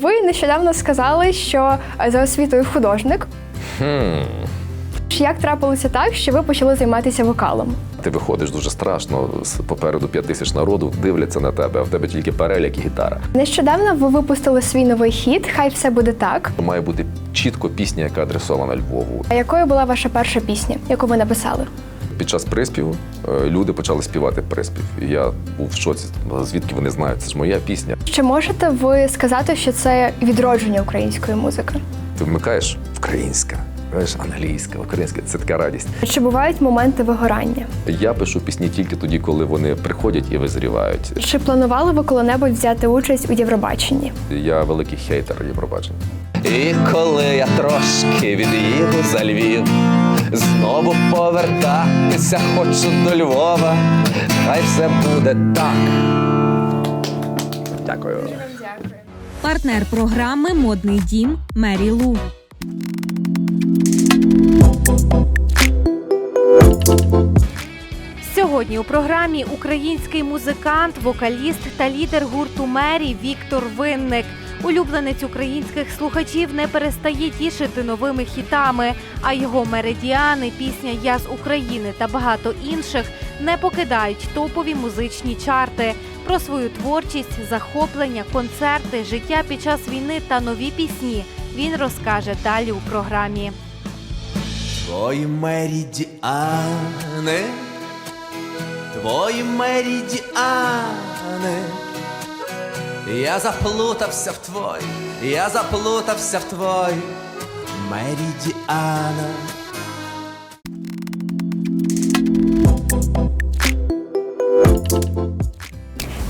Ви нещодавно сказали, що е, за освітою художник. Хм. Як трапилося так, що ви почали займатися вокалом? Ти виходиш дуже страшно. Попереду п'ять тисяч народу дивляться на тебе, а в тебе тільки переляк і гітара. Нещодавно ви випустили свій новий хіт Хай все буде так. Має бути чітко пісня, яка адресована Львову. А якою була ваша перша пісня, яку ви написали? Під час приспіву е, люди почали співати приспів. І я був в шоці. Звідки вони знають? Це ж моя пісня. Чи можете ви сказати, що це відродження української музики? Ти вмикаєш українська, знаєш, англійська, українська. Це така радість. Чи бувають моменти вигорання? Я пишу пісні тільки тоді, коли вони приходять і визрівають. Чи планували ви коли-небудь взяти участь у Євробаченні? Я великий хейтер Євробачення. І коли я трошки від'їду за Львів, знову повертатися хочу до Львова, хай все буде так. Дякую. Партнер програми Модний дім Мері Лу. Сьогодні у програмі український музикант, вокаліст та лідер гурту Мері Віктор Винник. Улюбленець українських слухачів не перестає тішити новими хітами, а його меридіани, пісня Я з України та багато інших не покидають топові музичні чарти. Про свою творчість, захоплення, концерти, життя під час війни та нові пісні він розкаже далі у програмі. Твої меридіани, твої меридіани, я заплутався в твої, я заплутався в твої меридіана.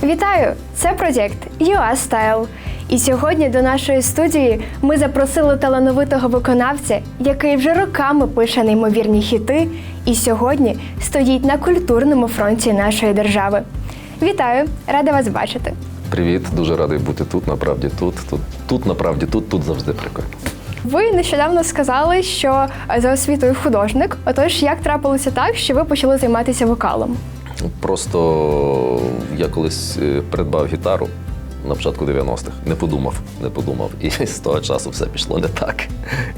Вітаю! Це проєкт UA Style. І сьогодні до нашої студії ми запросили талановитого виконавця, який вже роками пише неймовірні хіти, і сьогодні стоїть на культурному фронті нашої держави. Вітаю! Рада вас бачити! Привіт, дуже радий бути тут. Направді тут, тут, тут, направді тут, тут завжди прикольно. Ви нещодавно сказали, що е, за освітою художник. Отож, як трапилося так, що ви почали займатися вокалом? Просто я колись е, придбав гітару на початку 90-х. Не подумав, не подумав. І з того часу все пішло не так.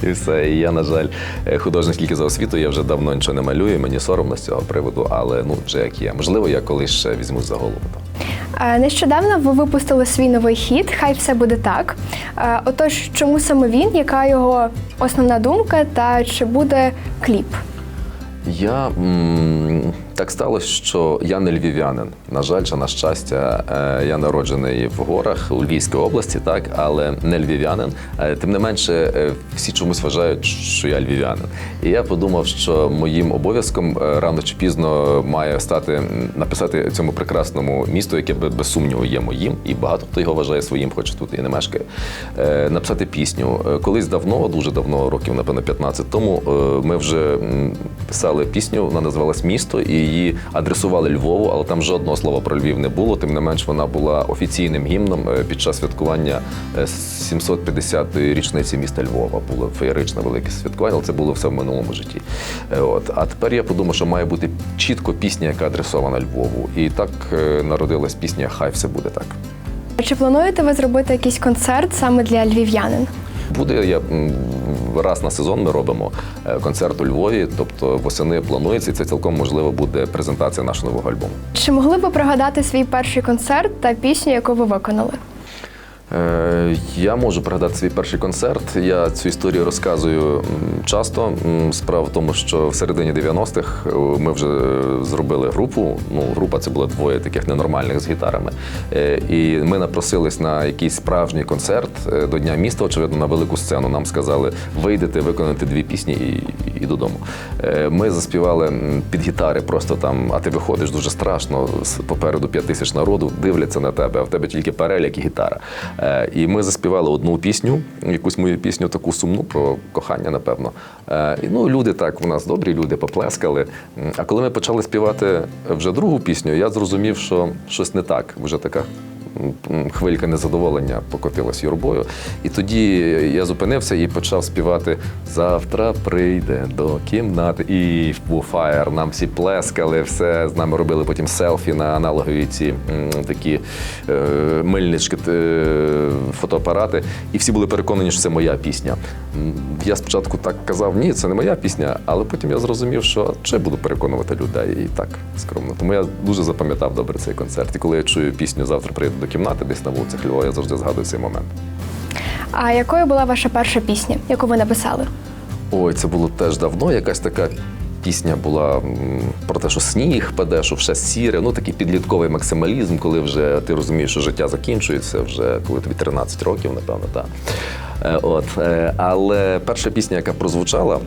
І все. І я, на жаль, е, художник тільки за освіту, я вже давно нічого не малюю, мені соромно з цього приводу, але ну вже як є. Можливо, я колись ще візьмусь за голову. Е, Нещодавно ви випустили свій новий хіт Хай все буде так. Е, Отож, чому саме він? Яка його основна думка? Та чи буде кліп? Я м, так сталося, що я не львів'янин. На жаль, чи на щастя, е, я народжений в горах у Львівській області, так, але не львів'янин. Е, Тим не менше, е, всі чомусь вважають, що я львів'янин. І я подумав, що моїм обов'язком рано чи пізно має стати написати цьому прекрасному місту, яке бе- без сумніву є моїм, і багато хто його вважає своїм, хоч тут і не мешкає. Написати пісню. Колись давно, дуже давно, років, напевно, 15 тому, ми вже писали пісню, вона називалась Місто, і її адресували Львову, але там жодного слова про Львів не було. Тим не менш, вона була офіційним гімном е, під час святкування е, 750-ї річниці міста Львова. Було феєричне велике святкування, але це було все в минулому житті. Е, От. А тепер я подумав, що має бути чітко пісня, яка адресована Львову. І так е, народилась пісня Хай все буде так. Чи плануєте ви зробити якийсь концерт саме для львів'янин? Буде я раз на сезон. Ми робимо е, концерт у Львові, тобто восени планується, і це цілком можливо буде презентація нашого нового альбому. Чи могли б ви пригадати свій перший концерт та пісню, яку ви виконали? Е, Я можу пригадати свій перший концерт. Я цю історію розказую часто. Справа в тому, що в середині 90-х е, ми вже зробили групу. Ну, група це було двоє таких ненормальних з гітарами. Е, І ми напросились на якийсь справжній концерт до Дня міста, очевидно, на велику сцену. Нам сказали вийдете, виконати дві пісні і, і додому. Е, Ми заспівали під гітари, просто там, а ти виходиш дуже страшно. Попереду п'ять тисяч народу дивляться на тебе, а в тебе тільки переляк і гітара. Е, І ми заспівали одну пісню, якусь мою пісню, таку сумну про кохання, напевно. Е, І ну, люди так, у нас добрі люди поплескали. А коли ми почали співати вже другу пісню, я зрозумів, що щось не так. Вже така хвилька незадоволення покотилась юрбою. І тоді я зупинився і почав співати Завтра прийде до кімнати. І фаєр. Нам всі плескали, все з нами робили потім селфі на аналогові ці такі е, мильнички, е, фотоапарати. І всі були переконані, що це моя пісня. Я спочатку так казав, ні, це не моя пісня, але потім я зрозумів, що чи буду переконувати людей і так скромно. Тому я дуже запам'ятав добре цей концерт. І коли я чую пісню Завтра прийду до кімнати, десь на вулицях Львова, я завжди згадую цей момент. А якою була ваша перша пісня, яку ви написали? Ой, це було теж давно. Якась така пісня була про те, що сніг паде, що все сіре. Ну такий підлітковий максималізм, коли вже ти розумієш, що життя закінчується, вже коли тобі 13 років, напевно, так. Е, От. е, Але перша пісня, яка прозвучала.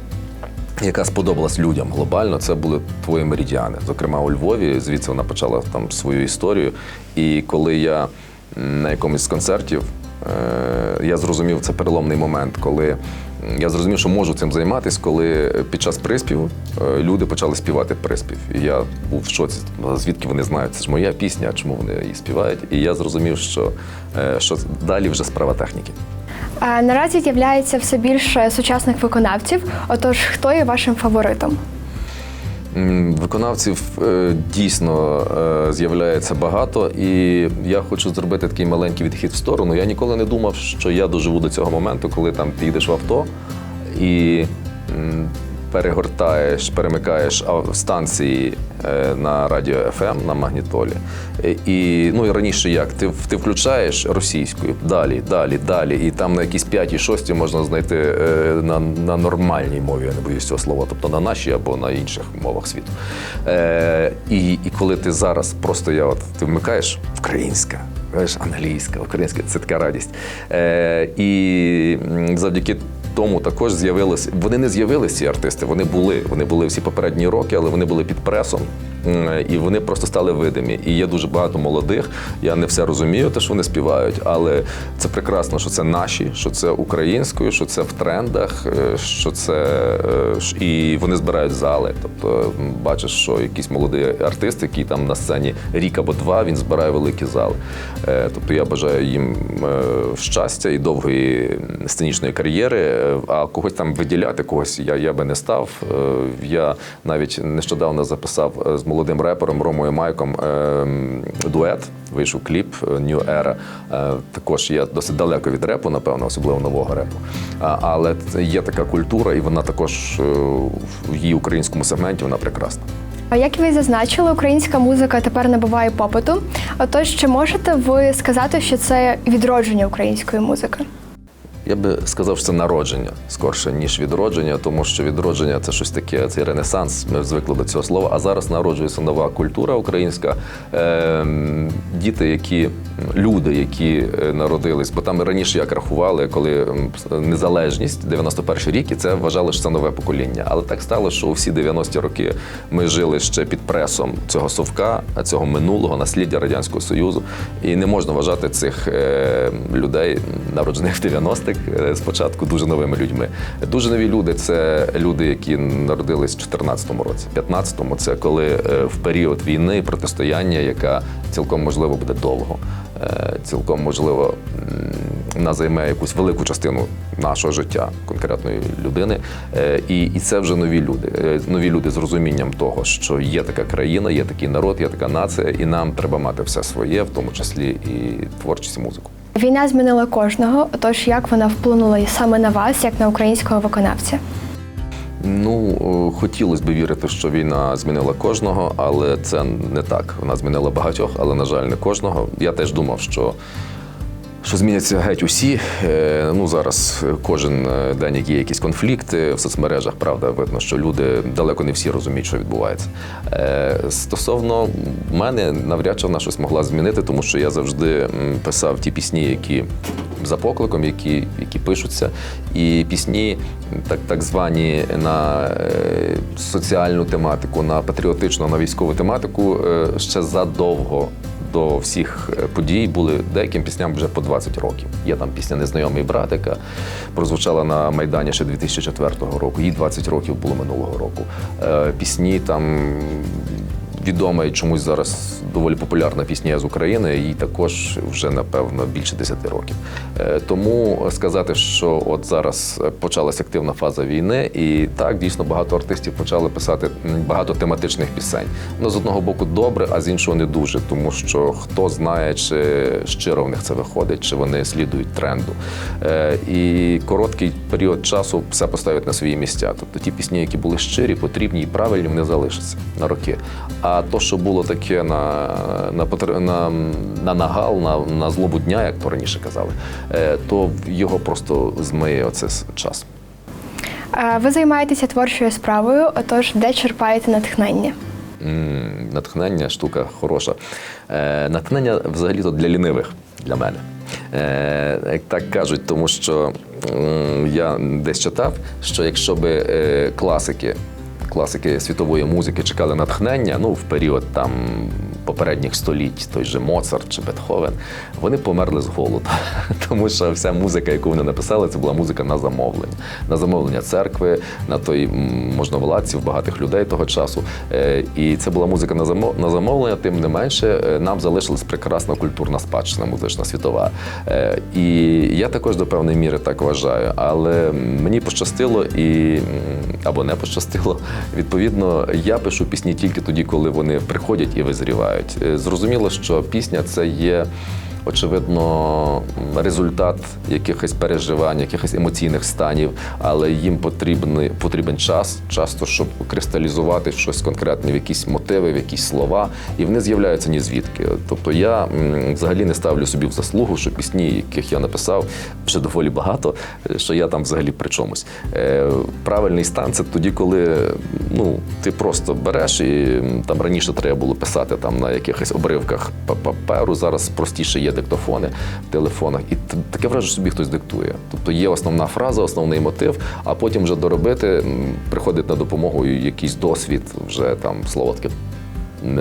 Яка сподобалась людям глобально, це були твої меридіани. Зокрема, у Львові, звідси вона почала там свою історію. І коли я на якомусь з концертів е, я зрозумів це переломний момент, коли я зрозумів, що можу цим займатися, коли під час приспіву е, люди почали співати приспів. І я був в шоці, «Ну, звідки вони знають, це ж моя пісня, чому вони її співають. І я зрозумів, що, е, що далі вже справа техніки. Наразі з'являється все більше сучасних виконавців. Отож, хто є вашим фаворитом? Виконавців е, дійсно е, з'являється багато, і я хочу зробити такий маленький відхід в сторону. Я ніколи не думав, що я доживу до цього моменту, коли там ти йдеш в авто і перегортаєш, перемикаєш станції е, на радіо FM, на магнітолі. І ну і раніше як? Ти, ти включаєш російською, далі, далі, далі, і там на якісь п'ятій, шостій можна знайти е, на, на нормальній мові, я не боюсь цього слова, тобто на нашій або на інших мовах світу. Е, і, і коли ти зараз просто я от ти вмикаєш українська. Англійська, українська це така радість. Е, і завдяки тому також з'явилися. Вони не з'явилися ці артисти, вони були. Вони були всі попередні роки, але вони були під пресом. І вони просто стали видимі. І є дуже багато молодих. Я не все розумію, те, що вони співають, але це прекрасно, що це наші, що це українською, що це в трендах, е, що це е, і вони збирають зали. Тобто бачиш, що якийсь молодий артист, який там на сцені рік або два, він збирає великі зали. Е, Тобто я бажаю їм щастя і довгої сценічної кар'єри. А когось там виділяти, когось я, я би не став. Я навіть нещодавно записав з молодим репером Ромою Майком е, дует. Вийшов кліп е, New Era. Е, Також я досить далеко від репу, напевно, особливо нового репу. Але є така культура, і вона також е, в її українському сегменті вона прекрасна. А як ви зазначили, українська музика тепер набуває попиту. Отож, чи можете ви сказати, що це відродження української музики? Я би сказав, що це народження скорше, ніж відродження, тому що відродження це щось таке, це ренесанс. Ми звикли до цього слова. А зараз народжується нова культура українська. Ем, Діти, які люди, які е, народились, бо там раніше як рахували, коли незалежність, 91 рік, і це вважали, що це нове покоління. Але так стало, що у всі 90-ті роки ми жили ще під пресом цього совка, цього минулого насліддя радянського союзу. І не можна вважати цих е, людей, народжених в 90-х, е, спочатку дуже новими людьми. Дуже нові люди це люди, які народились в 14-му році. 15-му це коли е, в період війни протистояння, яка цілком можливо буде довго. Е, Цілком можливо вона займе якусь велику частину нашого життя конкретної людини. Е, І, і це вже нові люди. Е, Нові люди з розумінням того, що є така країна, є такий народ, є така нація, і нам треба мати все своє, в тому числі і творчість і музику. Війна змінила кожного. Отож, як вона вплинула саме на вас, як на українського виконавця? Ну, хотілося б вірити, що війна змінила кожного, але це не так. Вона змінила багатьох, але, на жаль, не кожного. Я теж думав, що. Що зміняться геть усі. Е, Ну зараз кожен е, день, які є якісь конфлікти в соцмережах, правда, видно, що люди далеко не всі розуміють, що відбувається. Е, Стосовно мене, навряд чи вона щось могла змінити, тому що я завжди писав ті пісні, які за покликом, які, які пишуться, і пісні, так, так звані на соціальну тематику, на патріотичну, на військову тематику, ще задовго до всіх е, подій були деяким пісням вже по 20 років. Є там пісня Незнайомий брат, яка прозвучала на Майдані ще 2004 року. Їй 20 років було минулого року. Е, Пісні там відома і чомусь зараз доволі популярна пісня з України, їй також вже напевно більше 10 років. Е, Тому сказати, що от зараз почалася активна фаза війни, і так дійсно багато артистів почали писати багато тематичних пісень. Ну з одного боку добре, а з іншого не дуже, тому що хто знає, чи щиро в них це виходить, чи вони слідують тренду. Е, І короткий період часу все поставить на свої місця. Тобто ті пісні, які були щирі, потрібні і правильні, вони залишаться на роки. А то, що було таке на, на, на, на нагал, на, на злобу дня, як то раніше казали, е, то його просто змиє оце час. Ви займаєтеся творчою справою, отож, де черпаєте натхнення? Натхнення штука хороша. Е, натхнення взагалі-то для лінивих для мене. Е, як так кажуть, тому що я десь читав, що якщо би класики, класики світової музики чекали натхнення, ну в період там попередніх століть, той же Моцарт чи Бетховен, вони померли з голоду. Тому що вся музика, яку вони написали, це була музика на замовлення. На замовлення церкви, на той можновладців, багатих людей того часу. Е, І це була музика на замо- замовлення, тим не менше, е, нам залишилась прекрасна культурна спадщина музична світова. Е, І я також до певної міри так вважаю. Але мені пощастило і або не пощастило. Відповідно, я пишу пісні тільки тоді, коли вони приходять і визрівають. Е, Зрозуміло, що пісня це є. Очевидно, результат якихось переживань, якихось емоційних станів, але їм потрібний, потрібен час, часто, щоб кристалізувати щось конкретне, в якісь мотиви, в якісь слова, і вони з'являються ні звідки. Тобто я взагалі не ставлю собі в заслугу, що пісні, яких я написав, вже доволі багато, що я там взагалі при чомусь. Е, Правильний стан це тоді, коли ну, ти просто береш і там раніше треба було писати там на якихось обривках паперу. Зараз простіше є диктофони в телефонах, і таке враження, що собі хтось диктує. Тобто є основна фраза, основний мотив, а потім вже доробити приходить на допомогу якийсь досвід, вже там слово таке.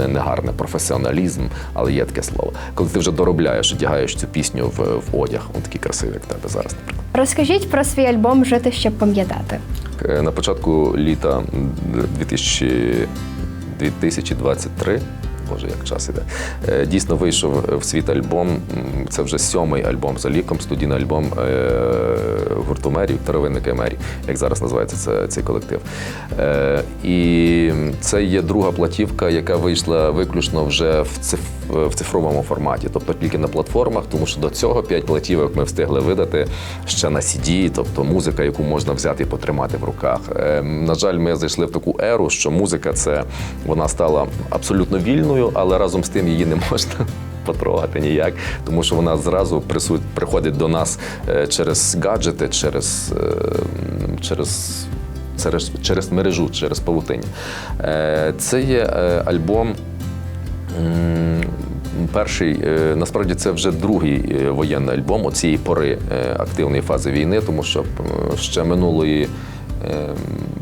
Негарне професіоналізм, але є таке слово. Коли ти вже доробляєш, одягаєш цю пісню в, в одяг, він такий красивий, як в тебе зараз, наприклад. Розкажіть про свій альбом Жити, щоб пам'ятати. Е, На початку літа 2000, 2023, боже, як час іде, е, дійсно вийшов в світ альбом. Це вже сьомий альбом за ліком, студійний альбом е, гурту мерів, Таровинника мерів, як зараз називається це, цей колектив. Е, І це є друга платівка, яка вийшла виключно вже в циф в цифровому форматі, тобто тільки на платформах, тому що до цього п'ять платівок ми встигли видати ще на CD, тобто музика, яку можна взяти і потримати в руках. Е, На жаль, ми зайшли в таку еру, що музика це вона стала абсолютно вільною, але разом з тим її не можна. Потрогати ніяк, тому що вона зразу приходить до нас е, через гаджети, через, е, через, через, через мережу, через павутиння. Е, Це є альбом Перший, насправді, це вже другий воєнний альбом цієї пори активної фази війни, тому що ще минулої. Е,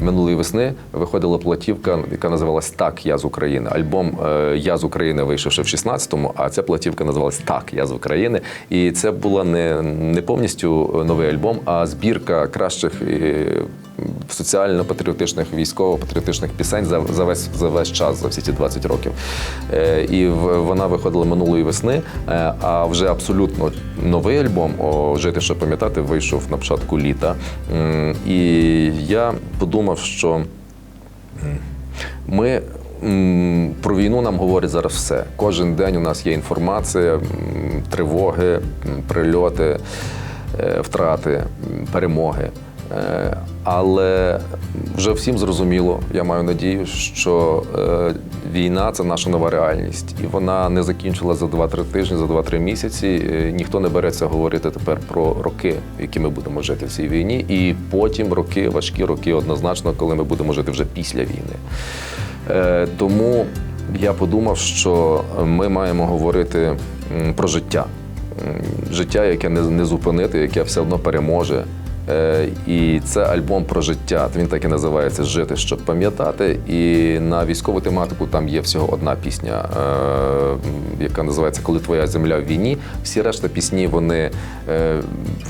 Минулої весни виходила платівка, яка називалась Так, я з України. Альбом е, Я з України вийшов ще в 16-му, а ця платівка називалась Так, я з України. І це була не, не повністю новий альбом, а збірка кращих е, соціально-патріотичних, військово-патріотичних пісень за, за, весь, за весь час, за всі ці 20 років. Е, і вона виходила минулої весни, е, а вже абсолютно новий альбом «О, Жити, що пам'ятати вийшов на початку літа. М, І я подумав, що ми. Про війну нам говорить зараз все. Кожен день у нас є інформація, тривоги, прильоти, е, втрати, перемоги. Е, Але вже всім зрозуміло, я маю надію, що е, війна це наша нова реальність, і вона не закінчила за 2-3 тижні, за 2-3 місяці. Е, Ніхто не береться говорити тепер про роки, які ми будемо жити в цій війні, і потім роки, важкі роки, однозначно, коли ми будемо жити вже після війни. Тому я подумав, що ми маємо говорити про життя. Життя, яке не зупинити, яке все одно переможе. Е, І це альбом про життя. Він так і називається Жити, щоб пам'ятати. І на військову тематику там є всього одна пісня, е, яка називається Коли твоя земля в війні. Всі решта пісні вони, е,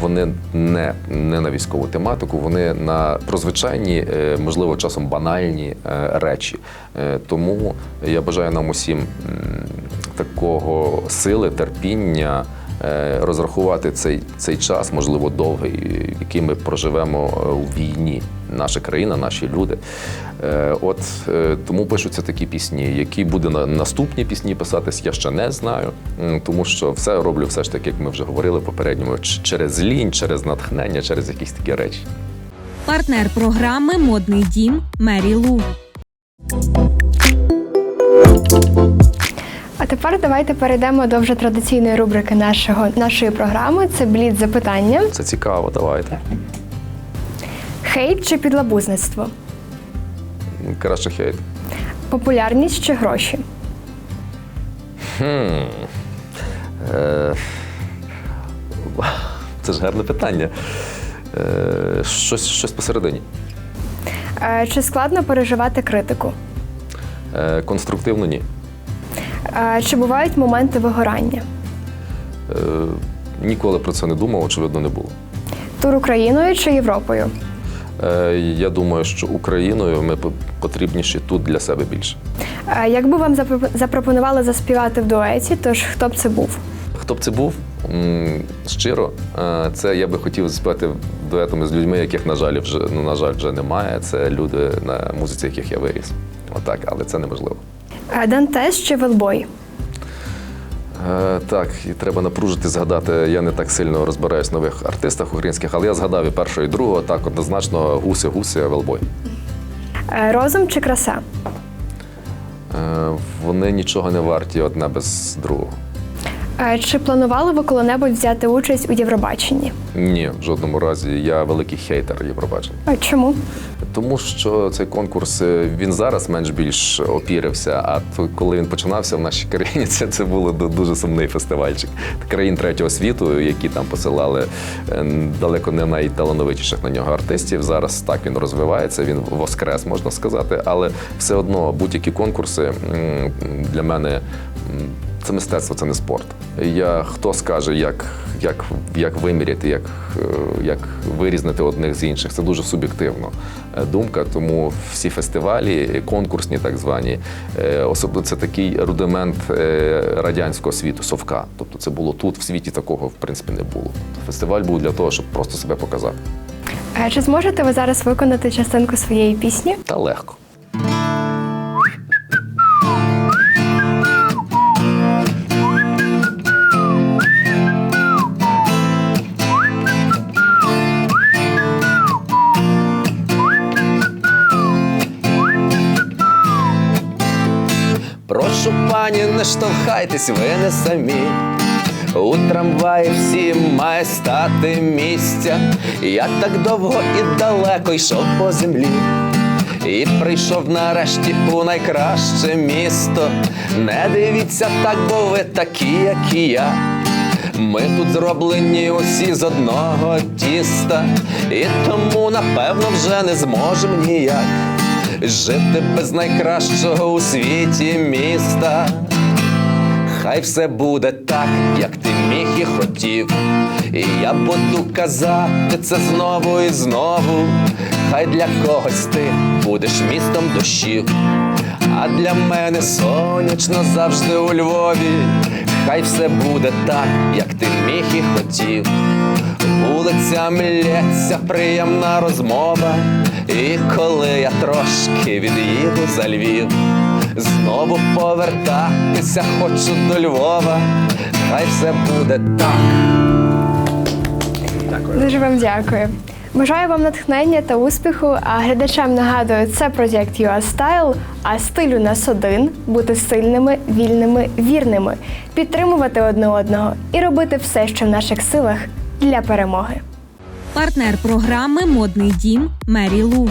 вони не, не на військову тематику, вони на про звичайні, е, можливо, часом банальні речі. Тому я бажаю нам усім такого сили, терпіння розрахувати цей, цей час, можливо, довгий, який ми проживемо е, у війні. Наша країна, наші люди. Е, От е, тому пишуться такі пісні. Які буде на наступні пісні писатись, я ще не знаю. Тому що все роблю все ж таки, як ми вже говорили попередньому, через лінь, через натхнення, через якісь такі речі. Партнер програми Модний дім Мері Лу. Тепер давайте перейдемо до вже традиційної рубрики нашого, нашої програми. Це блід запитання. Це цікаво, давайте. Хейт чи підлабузництво? Краще хейт. Популярність чи гроші? Е, Це ж гарне питання. Е, Щось, щось посередині. Е, Чи складно переживати критику? Е, Конструктивно ні. Чи бувають моменти вигорання? Е, Ніколи про це не думав, очевидно, не було. Тур Україною чи Європою? Е, Я думаю, що Україною ми потрібніші тут для себе більше. Е, Якби вам запропонували заспівати в дуеті, тож хто б це був? Хто б це був? Щиро, е, це я би хотів співати дуетами з людьми, яких, на жаль, вже ну, на жаль, вже немає. Це люди, на музиці, яких я виріс. Отак, але це неможливо. Дантес чи Велбой? Е, так, і треба напружити, згадати. Я не так сильно розбираюсь в нових артистах українських, але я згадав і першого, і другого. Так, однозначно, гуси, гуси, велбой. Е, Розум чи краса? Е, вони нічого не варті одне без другого. Е, Чи планували ви коли-небудь взяти участь у Євробаченні? Ні, в жодному разі. Я великий хейтер Євробачення. Е, Чому? Тому що цей конкурс е, він зараз менш більш опірився. А коли він починався в нашій країні, це, це було дуже сумний фестивальчик. Країн третього світу, які там посилали е, далеко не найталановитіших на нього артистів. Зараз так він розвивається. Він воскрес, можна сказати, але все одно будь-які конкурси для мене. Це мистецтво, це не спорт. Я хто скаже, як, як, як виміряти, як, е, як вирізнити одних з інших. Це дуже суб'єктивно е, думка. Тому всі фестивалі, конкурсні, так звані, е, особливо це такий рудимент радянського світу, совка. Тобто це було тут, в світі такого в принципі не було. Фестиваль був для того, щоб просто себе показати. Е, Чи зможете ви зараз виконати частинку своєї пісні? Та легко. Прошу не штовхайтесь, ви не самі. У трамваї всім має стати місця. Я так довго і далеко йшов по землі. І прийшов нарешті у найкраще місто. Не дивіться так, бо ви такі, як і я. Ми тут зроблені усі з одного тіста, і тому, напевно, вже не зможемо ніяк жити без найкращого у світі міста. Хай все буде так, як ти міг і хотів. І я буду казати це знову і знову. Хай для когось ти будеш містом душів, а для мене сонячно завжди у Львові. Хай все буде так, як ти міг і хотів. Вулицями лється приємна розмова. І коли я трошки від'їду за Львів, знову повертатися хочу до Львова. Хай все буде так. Дуже вам дякую. Бажаю вам натхнення та успіху. А глядачам нагадую, це проєкт UA Style, а стиль у нас один бути сильними, вільними, вірними, підтримувати одне одного і робити все, що в наших силах для перемоги. Партнер програми Модний дім Мері Лу.